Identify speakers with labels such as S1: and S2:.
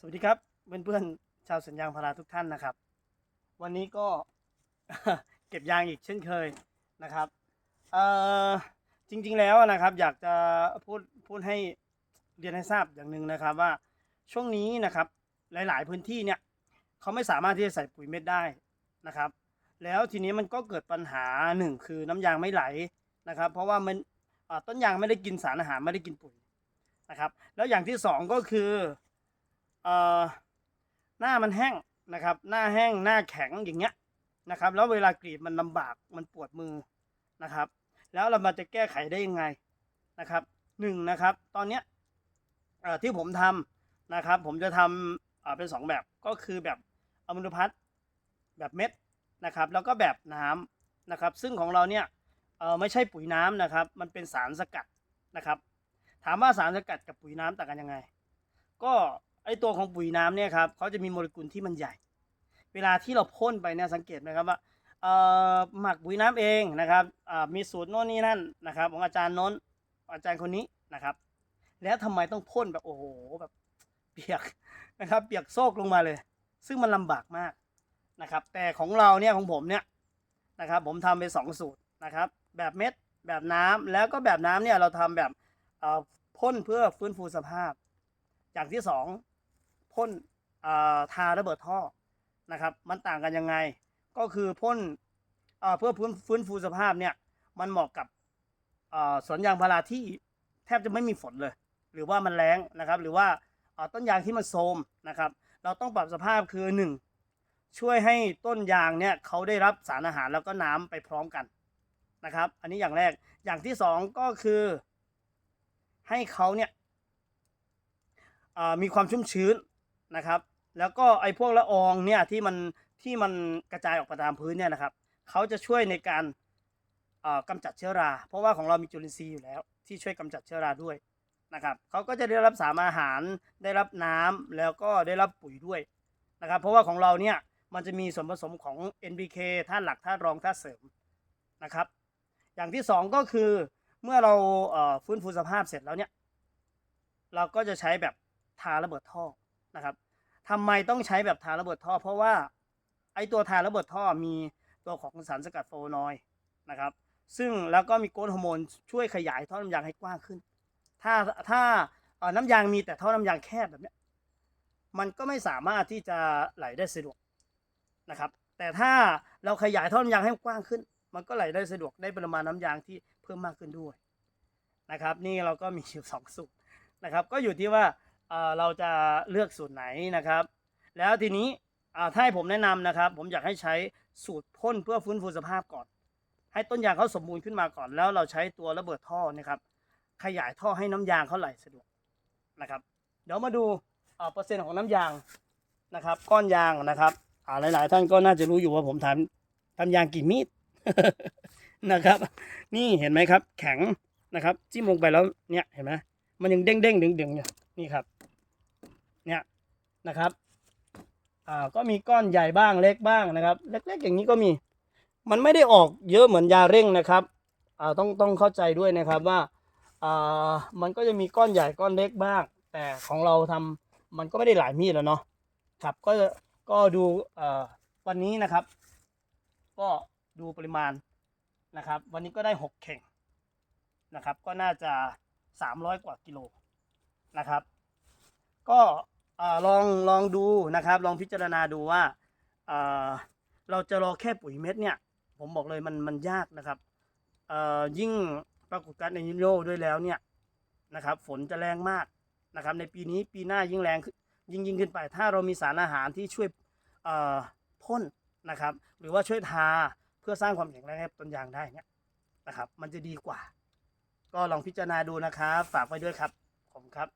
S1: สวัสดีครับเพื่อนๆชาวสวนยางพาราทุกท่านนะครับ วันนี้ก็เก็บยางอีกเช่นเคยนะครับเอ่อจริง ๆ แล้วนะครับ อยากจะพูดพูดให้เรียนให้ทราบอย่างหนึ่งนะครับว่าช่วงนี้นะครับหลาย ๆ พื้นที่เนี่ยเขาไม่สามารถที่จะใส่ปุ๋ยเม็ดได้นะครับ แล้วทีนี้มันก็เกิดปัญหาหนึ่งคือน้ำยางไม่ไหลนะครับ เพราะว่ามันต้นยางไม่ได้กินสารอาหารไม่ได้กินปุ๋ยนะครับ แล้วอย่างที่สองก็คือ เอ่อหน้ามันแห้งนะครับ หน้าแห้งหน้าแข็งอย่างเงี้ยนะครับ แล้วเวลากรีดมันลำบากมันปวดมือนะครับ แล้วเรามาจะแก้ไขได้ยังไงนะครับหนึ่งนะครับ ตอนเนี้ยที่ผมทำนะครับ ผมจะทำเอ่อเป็นสองแบบก็คือแบบอมิโนพัทแบบเม็ดนะครับ แล้วก็แบบน้ำนะครับ ซึ่งของเราเนี่ยไม่ใช่ปุ๋ยน้ำนะครับ มันเป็นสารสกัดนะครับ ถามว่าสารสกัดกับปุ๋ยน้ำต่างกันยังไง ก็ ไอตัวของปุ๋ยน้ำเนี่ยครับเขาจะมีโมเลกุลที่มันใหญ่ เวลาที่เราพ่นไปเนี่ยสังเกตไหมครับว่าเอ่อหมักปุ๋ยน้ำเองนะครับอ่ามีสูตรโน่นนี่นั่นนะครับของอาจารย์โน้นอาจารย์คนนี้นะครับ แล้วทำไมต้องพ่นแบบโอ้โหแบบเปียกนะครับ เปียกโซกลงมาเลย ซึ่งมันลำบากมากนะครับ แต่ของเราเนี่ยของผมเนี่ยนะครับ ผมทำไปสองสูตรนะครับ แบบเม็ดแบบน้ำแล้วก็แบบน้ำเนี่ยเราทำแบบพ่นเพื่อฟื้นฟูสภาพ อย่างที่สอง พ่นอ่าทาระเบิดท่อนะครับ มันต่างกันยังไง ก็คือพ่นเพื่อฟื้นฟื้นฟูสภาพเนี่ย มันเหมาะกับสวนยางพาราที่แทบจะไม่มีฝนเลย หรือว่ามันแรงนะครับ หรือว่าต้นยางที่มันโทมนะครับ เราต้องปรับสภาพคือหนึ่งช่วยให้ต้นยางเนี่ยเขาได้รับสารอาหารแล้วก็น้ำไปพร้อมกันนะครับ อันนี้อย่างแรก อย่างที่สองก็คือ ให้เขาเนี่ยมีความชุ่มชื้น นะครับ แล้วก็ไอ้พวกละอองเนี่ยที่มันที่มันกระจายออกไปตามพื้นเนี่ยนะครับเขาจะช่วยในการอ่าจัดเชื้อรา เพราะว่าของเรามีจุลินทรีย์อยู่แล้ว ที่ช่วยกำจัดเชื้อราด้วยนะครับเขาก็จะได้รับสารอาหารได้รับน้ำแล้วก็ได้รับปุ๋ยด้วยนะครับ เพราะว่าของเราเนี่ยมันจะมีส่วนผสมของ NPK ธาตุหลักธาตุรองธาตุเสริมนะครับ อย่างที่สองก็คือเมื่อเราฟื้นฟูสภาพเสร็จแล้วเนี่ย เราก็จะใช้แบบทาระเบิดท่อ นะครับทำไมต้องใช้แบบทาระเบิดท่อ เพราะว่าไอตัวทาระเบิดท่อมีตัวของสารสกัดโฟนอยด์นะครับ ซึ่งแล้วก็มีโกรทฮอร์โมนช่วยขยายท่อน้ำยางให้กว้างขึ้น ถ้าถ้าเอ่อน้ำยางมีแต่ท่อน้ำยางแคบแบบนี้มันก็ไม่สามารถที่จะไหลได้สะดวกนะครับ แต่ถ้าเราขยายท่อน้ำยางให้กว้างขึ้น มันก็ไหลได้สะดวกได้ปริมาณน้ำยางที่เพิ่มมากขึ้นด้วยนะครับ นี่เราก็มีอยู่สองสูตรนะครับ ก็อยู่ที่ว่า เราจะเลือกสูตรไหนนะครับ แล้วทีนี้ถ้าให้ผมแนะนำนะครับ ผมอยากให้ใช้สูตรพ่นเพื่อฟื้นฟูสภาพก่อน ให้ต้นยางเขาสมบูรณ์ขึ้นมาก่อน แล้วเราใช้ตัวระเบิดท่อนะครับ ขยายท่อให้น้ำยางเขาไหลสะดวกนะครับ เดี๋ยวมาดูเอ่อเปอร์เซ็นต์ของน้ำยางนะครับ ก้อนยางนะครับอ่าหลาย ๆ ท่านก็น่าจะรู้อยู่ว่าผมทำทำยางกี่มีดนะครับ นี่เห็นไหมครับ แข็งนะครับจิ้มลงไปแล้วเนี่ยเห็นไหมมันยังเด้งเด้งดึงดึงๆอยู่นี่ครับ เนี่ยนะครับอ่าก็มีก้อนใหญ่บ้างเล็กบ้างนะครับเล็กๆอย่างนี้ก็มี มันไม่ได้ออกเยอะเหมือนยาเร่งนะครับอ่าต้องต้องเข้าใจด้วยนะครับว่าอ่ามันก็จะมีก้อนใหญ่ก้อนเล็กบ้าง แต่ของเราทำมันก็ไม่ได้หลายมีดแล้วเนาะครับก็ก็ดูอ่อวันนี้นะครับ ก็ดูปริมาณนะครับ วันนี้ก็ได้หกเข่งนะครับ ก็น่าจะสามร้อยกว่ากิโลนะครับ ก็ ลองลองดูนะครับ ลองพิจารณาดูว่าเราจะรอแค่ปุ๋ยเม็ดเนี่ย ผมบอกเลยมันมันยากนะครับยิ่งปรากฏการณ์ในนิโยด้วยแล้วเนี่ยนะครับ ฝนจะแรงมากนะครับ ในปีนี้ปีหน้ายิ่งแรงยิ่งยิ่งขึ้นไป ถ้าเรามีสารอาหารที่ช่วยพ่นนะครับ หรือว่าช่วยทาเพื่อสร้างความแข็งแรงให้ต้นยางได้เนี่ยนะครับ มันจะดีกว่า ก็ลองพิจารณาดูนะครับ ฝากไว้ด้วยครับผมครับ